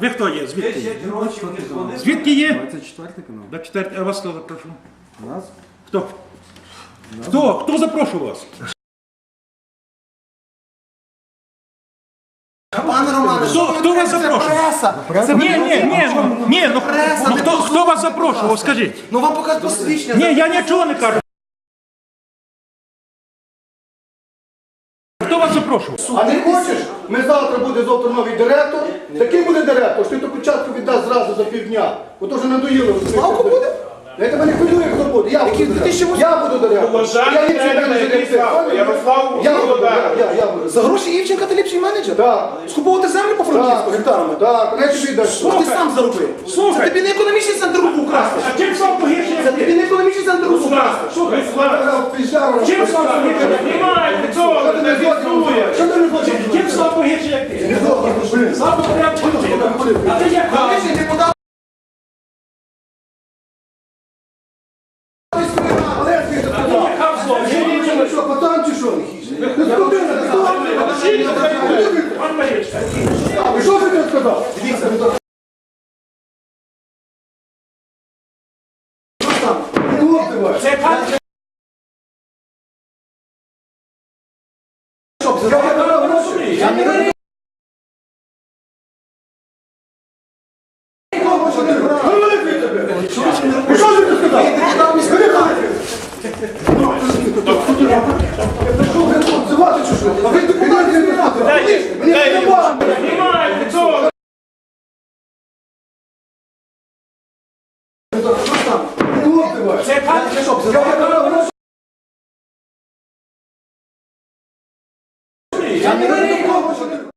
Ви хто є? Звідки є? 10 років не дзвонив. Звідки є? 24 канал. До четвертого. А вас хто запрошував? Нас? Хто? Хто? Хто запрошував вас? Пане Романе, Хто, хто вас запрошував? преса. Ні, ні, ні, ну, ні, ну, ну хто, хто вас запрошував, скажіть? Ну вам покажуть посвідчення. Ні, я нічого не кажу. Запрошував? А не хочеш? Ми завтра буде завтра новий директор. Такий буде директор, що ти то початку віддасть зразу за півдня. Бо то вже надоїло. Славко буде? Я тебе не хвилюю, хто буде. Я буду директор. Я буду директор. Я. Ярослав буду, я, я буду. За гроші Івченка ти ліпший менеджер? Так. Скуповувати землю по Франківську гектарами? Так, не тобі даш. Що ти сам заробив? Слухай. Це тобі не економічний центр руку вкрасти. А чим сам погіршує? Це тобі не економічний центр руку вкрасти. Слухай, чим сам погіршує? Немає Я не вибирав. Ви що ти сказав? А ви депутат не знаєте. Мені не треба. Немає цього. Це Я вибирав гроші. Я не.